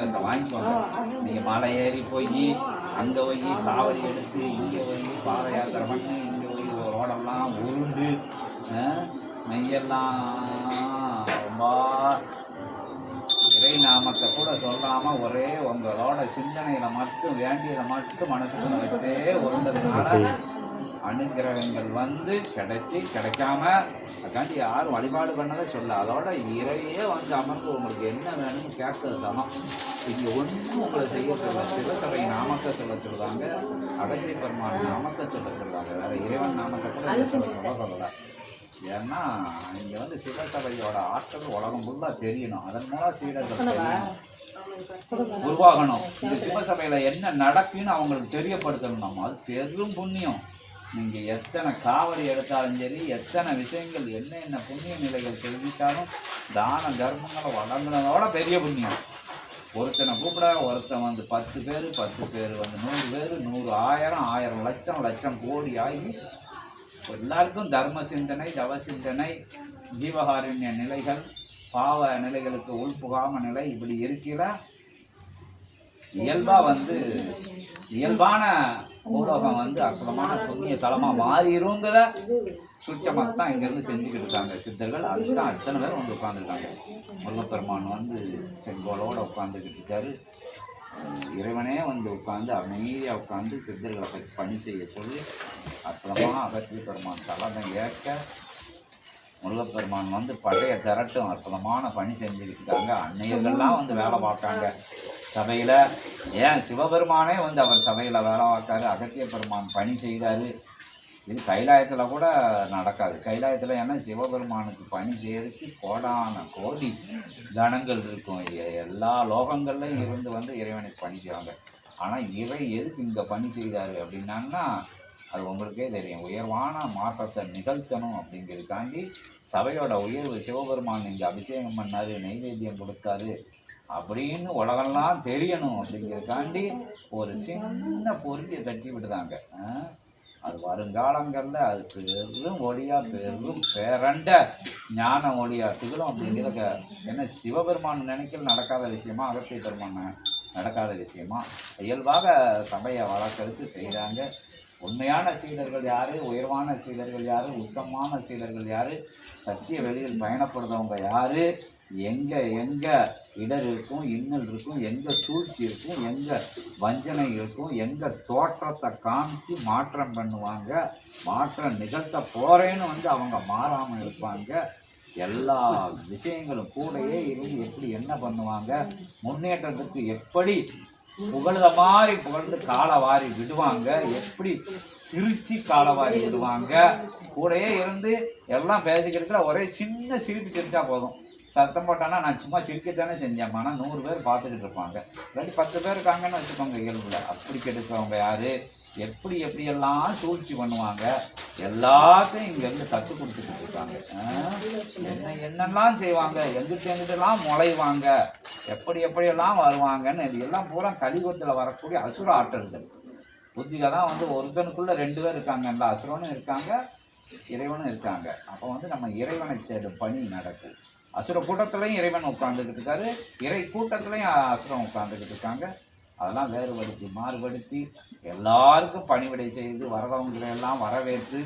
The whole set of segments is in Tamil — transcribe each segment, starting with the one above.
புத்தகத்தை வாங்கிக்கோங்க. நீங்கள் மலை ஏறி போய் அங்கே போய் சாவடி எடுத்து இங்கே போய் பாத யாத்திரை பண்ணி இங்கே போய் ரோடெல்லாம் உருண்டு மெய்யெல்லாம் ரொம்ப இறை நாமத்தை கூட சொல்லாமல் ஒரே உங்களோட சிந்தனையில் மட்டும் வேண்டியதை மட்டும் மனசுக்குள்ள வச்சே உருண்டதுனால அனுகிரகங்கள் வந்து கிடைச்சி கிடைக்காம அதுக்காண்டி யாரும் வழிபாடு பண்ணதை சொல்ல. அதோட இறையே வந்து அமர்ந்து உங்களுக்கு என்ன வேணும்னு கேட்கறது தானம் இங்க ஒன்றும் உங்களை செய்ய சொல்ல சிவசபை நாமத்தை சொல்ல சொல்லுவாங்க அகத்திய பெருமாள் நாமத்தை சொல்ல சொல்லுவாங்க வேற இறைவன் நாமத்தை கூட சொல்ல சொல்ல சொல்லல. ஏன்னா இங்க வந்து சிவசபையோட ஆற்றல் உலகம் ஃபுல்லா தெரியணும். அதன் மூலம் சீடர்கள் தெரியணும். உருவாகணும். இந்த சிவசபையில என்ன நடக்குன்னு அவங்களுக்கு தெரியப்படுத்தணும் நம்ம. அது பெரும் புண்ணியம். நீங்கள் எத்தனை காவடி எடுத்தாலும் சரி எத்தனை விஷயங்கள் என்ன என்ன புண்ணிய நிலைகள் தெரிவித்தாலும் தான தர்மங்களை வழங்குனதோட பெரிய புண்ணியம். ஒருத்தனை கூப்பிட ஒருத்தன் வந்து பத்து பேர் பத்து பேர் வந்து நூறு பேர் நூறு ஆயிரம் ஆயிரம் லட்சம் லட்சம் கோடி ஆகி எல்லாருக்கும் தர்ம சிந்தனை தவ சிந்தனை ஜீவகாருண்ய நிலைகள் பாவ நிலைகளுக்கு உள்புகாம நிலை இப்படி இருக்கிற இயல்பாக வந்து இயல்பான பூலோகம் வந்து அற்புதமான புண்ணிய தலமாக மாறிடுங்கிற சுச்சமாக தான் இங்கேருந்து செஞ்சுக்கிட்டு இருக்காங்க சித்தர்கள் அதுதான் அத்தனை பேர் வந்து உட்காந்துருக்காங்க முருகப்பெருமான் வந்து செங்கோலோடு உட்காந்துக்கிட்டு இருக்காரு இறைவனே வந்து உட்காந்து அமைதியாக உட்காந்து சித்தர்களை பற்றி பணி செய்ய சொல்லி அற்புதமாக அகத்திய பெருமான் தலைமை ஏற்க முருகப்பெருமான் வந்து பழைய திரட்டும் அற்புதமான பணி செஞ்சுக்கிட்டு இருக்காங்க அன்னையர்கள்லாம் வந்து வேலை பார்க்காங்க. சபையில் ஏன் சிவபெருமானே வந்து அவர் சபையில் வேலை பார்த்தாரு அகத்திய பெருமான் பணி செய்தார். இது கைலாயத்தில் கூட நடக்காது. கைலாயத்தில் ஏன்னா சிவபெருமானுக்கு பணி செய்யறதுக்கு கோடான கோடி கணங்கள் இருக்கும். எல்லா லோகங்கள்லையும் இருந்து வந்து இறைவனுக்கு பணி செய்வாங்க. ஆனால் இறை எதுக்கு இங்கே பணி செய்தார் அப்படின்னாங்கன்னா அது உங்களுக்கே தெரியும். உயர்வான மாற்றத்தை நிகழ்த்தணும் அப்படிங்கிறதுக்காண்டி சபையோட உயர்வு சிவபெருமான் இங்கே அபிஷேகம் பண்ணாரு நைவேத்தியம் கொடுத்தாரு. அப்படின்னு உலகெல்லாம் தெரியணும் அப்படிங்கிறதுக்காண்டி ஒரு சின்ன பொருளியை கட்டி விடுதாங்க. அது வருங்காலங்களில் அது பெரும் ஒளியாக பெரும் பேரண்ட ஞான ஒளியாக திகழும் அப்படிங்கிறத என்ன சிவபெருமான் நினைக்கல் நடக்காத விஷயமா அகத்திய பெருமான் நடக்காத விஷயமா? இயல்பாக சபையை வளர்க்கறதுக்கு செய்கிறாங்க. உண்மையான சீடர்கள் யார்? உயர்வான சீடர்கள் யார்? உத்தமமான சீடர்கள் யார்? சத்திய வெளியில் பயணப்படுறவங்க யார்? எங்கே எங்கே இடர் இருக்கும் இன்னல் இருக்கும் எங்கே சூழ்ச்சி இருக்கும் எங்கே வஞ்சனை இருக்கும் எங்கே தோற்றத்தை காமிச்சு மாற்றம் பண்ணுவாங்க மாற்றம் நிகழ்த்த போகிறேன்னு வந்து அவங்க மாறாமல் இருப்பாங்க. எல்லா விஷயங்களும் கூடயே இருந்து எப்படி என்ன பண்ணுவாங்க முன்னேற்றத்துக்கு எப்படி புகழ்ந்த மாதிரி புகழ்ந்து காலை வாரி விடுவாங்க எப்படி சிரிச்சு காலை வாரி விடுவாங்க கூடயே இருந்து எல்லாம் பேசிக்கிறதுல ஒரே சின்ன சிரிப்பு சிரிச்சா போதும். சத்தம் போட்டானா நான் சும்மா சிரிக்கத்தானே செஞ்சேன். ஆனால் நூறு பேர் பார்த்துக்கிட்டு இருப்பாங்க. இல்லாட்டி பத்து பேர் இருக்காங்கன்னு வச்சுக்கோங்க இயல்புல. அப்படி கெடுக்கிறவங்க யாரு? எப்படி எப்படியெல்லாம் சூழ்ச்சி பண்ணுவாங்க? எல்லாத்தையும் இங்கேருந்து கற்றுக் கொடுத்துட்டு இருக்காங்க. என்ன என்னெல்லாம் செய்வாங்க? எங்கிட்ட எங்கிட்டலாம் முளைவாங்க? எப்படி எப்படியெல்லாம் வருவாங்கன்னு இது எல்லாம் பூரா கலியுகத்தில் வரக்கூடிய அசுர ஆற்றல்கள். புத்திக தான் வந்து ஒருத்தனுக்குள்ளே ரெண்டு பேர் இருக்காங்கல்ல அசுரனும் இருக்காங்க இறைவனும் இருக்காங்க. அப்போ வந்து நம்ம இறைவனை தேடும் பணி நடக்கும். அசுர கூட்டத்துலையும் இறைவன் உட்கார்ந்துக்கிட்டு இருக்காரு இறை கூட்டத்துலையும் அசுரம் உட்கார்ந்துக்கிட்டு இருக்காங்க அதெல்லாம் வேறுபடுத்தி மாறுபடுத்தி எல்லாருக்கும் பணிவிடை செய்து வரவங்களையெல்லாம் வரவேற்று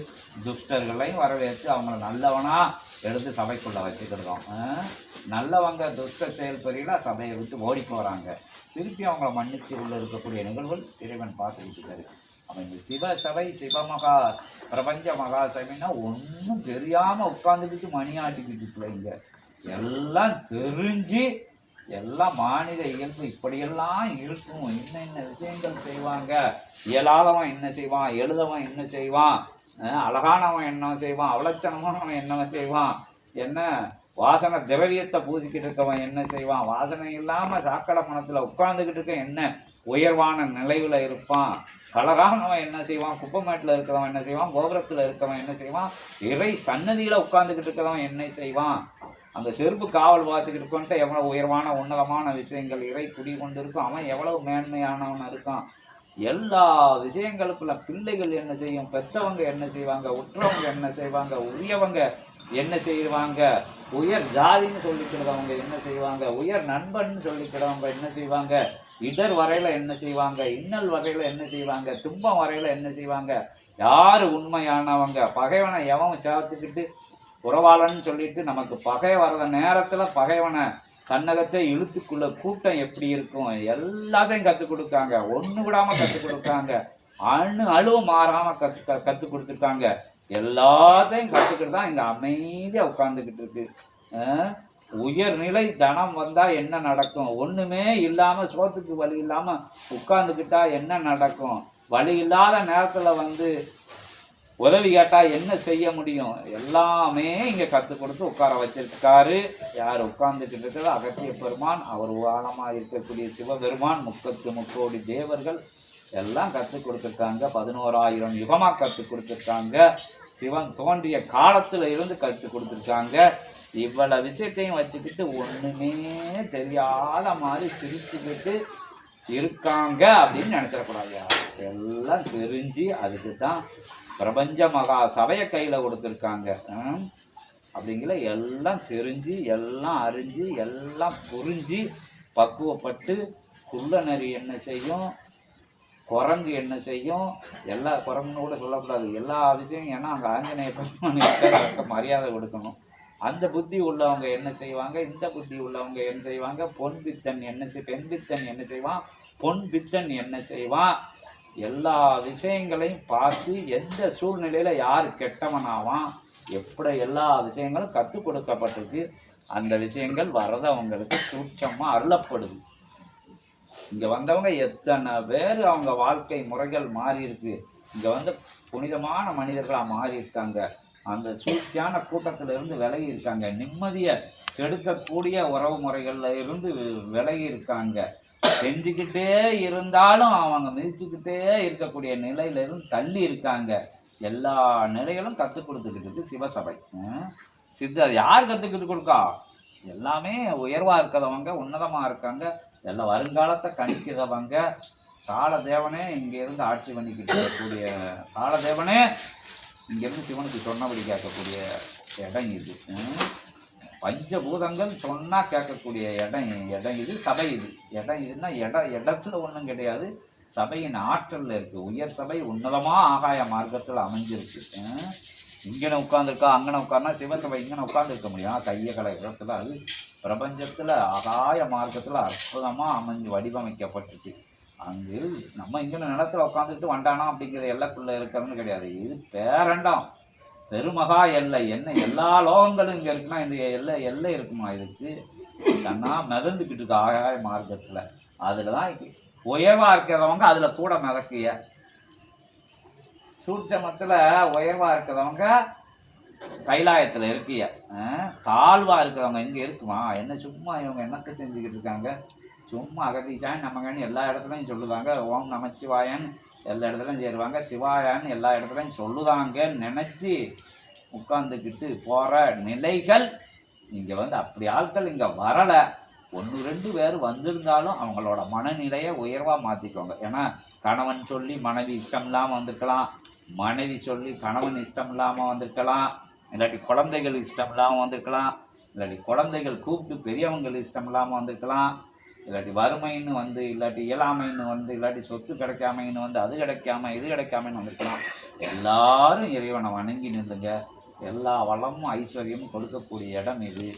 துஷ்டர்களையும் வரவேற்று அவங்கள நல்லவனாக எடுத்து சபைக்குள்ளே வச்சுக்கிடுறோம். நல்லவங்க துஷ்ட செயல்பறியில சபையை விட்டு ஓடி போகிறாங்க திருப்பி அவங்கள மன்னிச்சு உள்ள இருக்கக்கூடிய நிகழ்வுகள் இறைவன் பார்த்துக்கிட்டு இருக்காரு அவன் இந்த சிவ சபை சிவமகா பிரபஞ்ச மகா சபைன்னா ஒன்றும் தெரியாமல் உட்காந்துக்கிட்டு மணியாட்டிக்கிட்டு இருக்கல இங்க. எல்லாம் தெரிஞ்சு எல்லாம் மாநில இயல்பு இப்படியெல்லாம் இருக்கும். என்ன என்ன விஷயங்கள் செய்வாங்க? இயலாதவன் என்ன செய்வான்? எழுதவன் என்ன செய்வான்? அஹ் அழகானவன் என்ன செய்வான்? அவலட்சணமானவன் என்ன செய்வான்? என்ன? வாசனை திரவியத்தை பூசிக்கிட்டு இருக்கவன் என்ன செய்வான்? வாசனை இல்லாம சாக்கடை பணத்தில் உட்காந்துக்கிட்டு இருக்க என்ன? உயர்வான நிலையில இருப்பான். கலரானவன் என்ன செய்வான்? குப்பமேட்டில் இருக்கிறவன் என்ன செய்வான்? கோபுரத்தில் இருக்கிறவன் என்ன செய்வான்? இறை சன்னதியில உட்காந்துக்கிட்டு இருக்கிறவன் என்ன செய்வான்? அந்த செருப்பு காவல் பார்த்துக்கிட்டு கொண்டு எவ்வளோ உயர்வான உன்னதமான விஷயங்கள் இறை குடி கொண்டு இருக்கும் அவன் எவ்வளவு மேன்மையானவன் இருக்கான். எல்லா விஷயங்களுக்குள்ள பிள்ளைகள் என்ன செய்யும்? பெற்றவங்க என்ன செய்வாங்க? உற்றவங்க என்ன செய்வாங்க? உரியவங்க என்ன செய்வாங்க? உயர் ஜாதின்னு சொல்லிக்கிறவங்க என்ன செய்வாங்க? உயர் நண்பன் சொல்லிக்கிறவங்க என்ன செய்வாங்க? இடர் வரையில் என்ன செய்வாங்க? இன்னல் வகையில் என்ன செய்வாங்க? துன்பம் வரையில் என்ன செய்வாங்க? யார் உண்மையானவங்க? பகைவனை எவன் சேர்த்துக்கிட்டு உறவாளன்னு சொல்லிட்டு நமக்கு பகை வர்ற நேரத்தில் பகைவனை தன்னகத்தை இழுத்துக்குள்ள கூட்டம் எப்படி இருக்கும்? எல்லாத்தையும் கற்றுக் கொடுத்தாங்க ஒன்று விடாமல் கற்றுக் கொடுத்தாங்க அணு அழுவ மாறாமல் கற்று க- கற்றுக் கொடுத்துருக்காங்க. எல்லாத்தையும் கற்றுக்கிட்டு தான் இங்கே அமைதியாக உட்காந்துக்கிட்டு இருக்கு. உயர்நிலை தனம் வந்தால் என்ன நடக்கும்? ஒன்றுமே இல்லாமல் சோத்துக்கு வழி இல்லாமல் உட்காந்துக்கிட்டா என்ன நடக்கும்? வழி இல்லாத நேரத்தில் வந்து உதவி கேட்டால் என்ன செய்ய முடியும்? எல்லாமே இங்கே கற்றுக் கொடுத்து உட்கார வச்சிருக்காரு. யார் உட்கார்ந்துக்கிட்டு இருக்கிறது? அகத்திய பெருமான். அவர் ஆழமாக இருக்கக்கூடிய சிவபெருமான் முப்பத்து முக்கோடி தேவர்கள் எல்லாம் கற்றுக் கொடுத்துருக்காங்க. பதினோராயிரம் யுகமாக கற்றுக் கொடுத்துருக்காங்க. சிவன் தோன்றிய காலத்தில் இருந்து கற்றுக் கொடுத்துருக்காங்க. இவ்வளவு விஷயத்தையும் வச்சுக்கிட்டு ஒன்றுமே தெரியாத மாதிரி சிரிச்சுக்கிட்டு இருக்காங்க அப்படின்னு நினச்சிடக்கூடாது. எல்லாம் தெரிஞ்சு அதுக்கு தான் பிரபஞ்ச மகா சபையை கையில் கொடுத்துருக்காங்க. அப்படிங்கிற எல்லாம் தெரிஞ்சு எல்லாம் அறிஞ்சு எல்லாம் புரிஞ்சு பக்குவப்பட்டு குள்ள நரி என்ன செய்யும்? குரங்கு என்ன செய்யும்? எல்லா குரங்குன்னு கூட சொல்லக்கூடாது. எல்லா விஷயம் ஏன்னா அங்கே ஆஞ்சநேய பெருமானுக்கு மரியாதை கொடுக்கணும். அந்த புத்தி உள்ளவங்க என்ன செய்வாங்க? இந்த புத்தி உள்ளவங்க என்ன செய்வாங்க? பொன் பித்தன் என்ன செய் பெண் பித்தன் என்ன செய்வான்? பொன் பித்தன் என்ன செய்வான்? எல்லா விஷயங்களையும் பார்த்து எந்த சூழ்நிலையில் யார் கெட்டவனாவான் எப்படி எல்லா விஷயங்களும் கற்றுக் கொடுக்கப்பட்டிருக்கு அந்த விஷயங்கள் வரதவங்களுக்கு சூட்சமாக அருளப்படுது. இங்கே வந்தவங்க எத்தனை பேர் அவங்க வாழ்க்கை முறைகள் மாறி இருக்கு வந்து புனிதமான மனிதர்களாக மாறி இருக்காங்க அந்த சூழ்ச்சியான கூட்டத்திலிருந்து விலகி இருக்காங்க நிம்மதியை கெடுக்கக்கூடிய உறவு முறைகளில் இருந்து விலகி இருக்காங்க செஞ்சுக்கிட்டே இருந்தாலும் அவங்க மிதிச்சுக்கிட்டே இருக்கக்கூடிய நிலையிலிருந்து தள்ளி இருக்காங்க. எல்லா நிலைகளும் கற்றுக் கொடுத்துக்கிட்டு சிவசபை. சித்த யார் கற்றுக்கிட்டு கொடுக்கா? எல்லாமே உயர்வாக இருக்கிறவங்க உன்னதமாக இருக்காங்க. எல்லாம் வருங்காலத்தை கணிக்கிறவங்க. காலதேவனே இங்கேருந்து ஆட்சி பண்ணிக்கிட்டு இருக்கக்கூடிய காலதேவனே இங்கேருந்து சிவனுக்கு சொன்னபடி கேட்கக்கூடிய இடம் இது. பஞ்சபூதங்கள் சொன்னால் கேட்கக்கூடிய இடம் இடம் இது சபை இது. இடம் இதுன்னா இடம் இடத்துல ஒன்றும் கிடையாது. சபையின் ஆற்றலில் இருக்குது உயர் சபை உன்னதமாக ஆகாய மார்க்கத்தில் அமைஞ்சிருக்கு. ஹம். இங்கன உட்காந்துருக்கா அங்கன உட்கார்னா சிவசபை இங்கன உட்காந்துருக்க முடியும். கையை கலை இடத்துல அது பிரபஞ்சத்தில் ஆகாய மார்க்கத்தில் அற்புதமாக அமைஞ்சு வடிவமைக்கப்பட்டிருக்கு. அங்கு நம்ம இங்கே நிலத்தில் உட்காந்துட்டு வண்டானா அப்படிங்கிற எல்லக்குள்ளே இருக்கிறதுன்னு கிடையாது. இது பேரண்டம். பெருமகா எல்லை. என்ன எல்லா லோகங்களும் இங்க இருக்குன்னா இந்த எல்லை எல்லை இருக்குமா இதுக்கு? கண்ணா மிதந்துக்கிட்டு இருக்கு ஆகாய மார்க்கத்துல. அதுலதான் உயர்வா இருக்கிறவங்க அதுல கூட மிதக்கிய. சூட்சமத்துல உயர்வா இருக்கிறவங்க கைலாயத்துல இருக்கிய. தாழ்வாக தாழ்வா இருக்கிறவங்க இங்க இருக்குமா? என்ன சும்மா இவங்க என்னத்தை செஞ்சுக்கிட்டு இருக்காங்க? சும்மா அகதிச்சான் நமகன்னு எல்லா இடத்துலையும் சொல்லுதாங்க ஓம் நமச்சிவாயன் எல்லா இடத்துலையும் சேருவாங்க. சிவாயான்னு எல்லா இடத்துலையும் சொல்லுதாங்கன்னு நினச்சி உட்காந்துக்கிட்டு போகிற நிலைகள் இங்கே வந்து அப்படி ஆட்கள் இங்கே வரலை. ஒன்று ரெண்டு பேர் வந்திருந்தாலும் அவங்களோட மனநிலையை உயர்வாக மாற்றிக்கோங்க ஏன்னா கணவன் சொல்லி மனைவி இஷ்டம் இல்லாமல் வந்திருக்கலாம். மனைவி சொல்லி கணவன் இஷ்டம் இல்லாமல் வந்திருக்கலாம். இல்லாட்டி குழந்தைகள் இஷ்டம் இல்லாமல் வந்திருக்கலாம். இல்லாட்டி குழந்தைகள் கூப்பிட்டு பெரியவங்கள் இஷ்டம் இல்லாமல் வந்திருக்கலாம். இல்லாட்டி வறுமைன்னு வந்து இல்லாட்டி இயலாமைன்னு வந்து இல்லாட்டி சொத்து கிடைக்காமைன்னு வந்து அது கிடைக்காம இது கிடைக்காமன்னு வந்துருக்கலாம். எல்லாரும் இறைவனை வணங்கி நில்லுங்க. எல்லா வளமும் ஐஸ்வர்யமும் கொடுக்கக்கூடிய இடம் இது.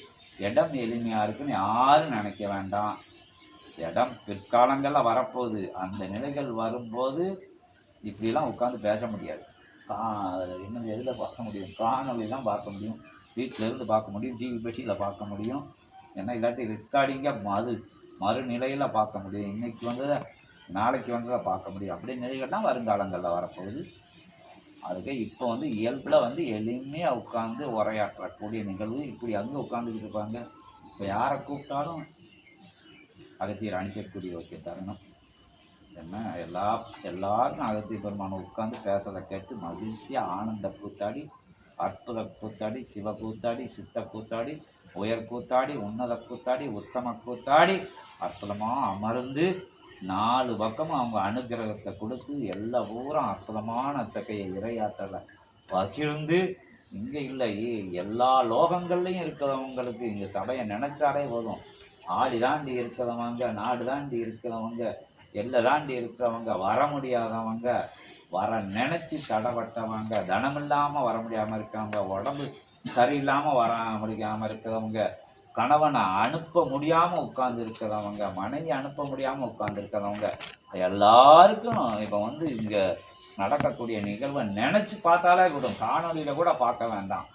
இடம் எளிமையாக இருக்குன்னு யாரும் நினைக்க வேண்டாம். இடம் பிற்காலங்களில் வரப்போகுது. அந்த நிலைகள் வரும்போது இப்படிலாம் உட்காந்து பேச முடியாது. கா இன்னும் எதில் பார்க்க முடியும்? காணொலி தான் பார்க்க முடியும். வீட்டிலேருந்து பார்க்க முடியும். டிவி பெட்டியில் பார்க்க முடியும். ஏன்னா இல்லாட்டி ரெக்கார்டிங்காக மறு மறுநிலையில் பார்க்க முடியும். இன்றைக்கி வந்ததை நாளைக்கு வந்ததை பார்க்க முடியும். அப்படி நிலைகள் தான் வருங்காலங்களில் வரப்போகுது. அதுக்கு இப்போ வந்து இயல்பில் வந்து எளிமையாக உட்காந்து உரையாற்றக்கூடிய நிகழ்வு இப்படி அங்கே உட்காந்துக்கிட்டு இருப்பாங்க. இப்போ யாரை கூப்பிட்டாலும் அகத்தியர் அனுப்பக்கூடிய ஓகே தருணம். என்ன? எல்லா எல்லாரும் அகத்திய பெருமானை உட்காந்து பேசுறதை கேட்டு மகிழ்ச்சியாக ஆனந்த கூத்தாடி அற்புத கூத்தாடி சிவ கூத்தாடி சித்த கூத்தாடி உயர் கூத்தாடி உன்னத கூத்தாடி உத்தம கூத்தாடி அற்புதமாக அமர்ந்து நாலு பக்கமும் அவங்க அனுகிரகத்தை கொடுத்து எல்லா பூரா அற்புதமான அத்தகைய இரையாற்றலை பகிர்ந்து இங்கே இல்லை எல்லா லோகங்கள்லையும் இருக்கிறவங்களுக்கு இங்கே சபையை நினைச்சாலே போதும். ஆடி தாண்டி இருக்கிறவங்க நாடு தாண்டி இருக்கிறவங்க எல்லை தாண்டி இருக்கிறவங்க வர முடியாதவங்க வர நினச்சி தடைப்பட்டவங்க தனம் இல்லாமல் வர முடியாமல் இருக்கிறவங்க உடம்பு சரியில்லாமல் வர முடியாமல் இருக்கிறவங்க கணவனை அனுப்ப முடியாமல் உட்கார்ந்து இருக்கிறவங்க மனைவி அனுப்ப முடியாமல் உட்கார்ந்து இருக்கிறவங்க எல்லாருக்கும் இப்போ வந்து இங்கே நடக்கக்கூடிய நிகழ்வை நினச்சி பார்த்தாலே கூடும் காணொலியில் கூட பார்க்க வேண்டாம்.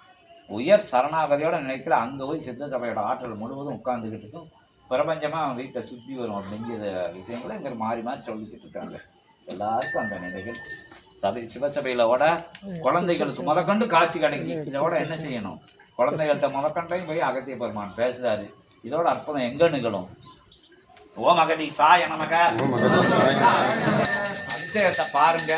உயர் சரணாகதியோடு நினைக்கிற அங்கே போய் சித்த சபையோட ஆற்றல் முழுவதும் உட்கார்ந்துக்கிட்டு இருக்கும். பிரபஞ்சமாக வீட்டை சுற்றி வரும் அப்படிங்கிற விஷயங்களை இங்கே மாறி மாறி சொல்லிக்கிட்டு இருக்காங்க. எல்லாருக்கும் அந்த நிலைகள் சபை சிவசபையில் விட குழந்தைகளுக்கு முதற்கொண்டு காட்சி கிடைக்கும் இதோட என்ன செய்யணும்? குழந்தைகள்கிட்ட முதற்கண்டையும் போய் அகத்திய பெருமான் பேசுறாரு. இதோட அற்புதம் எங்க நிகழும்? ஓம் அகதி சாய நமக. அபிஷேகத்தை பாருங்க.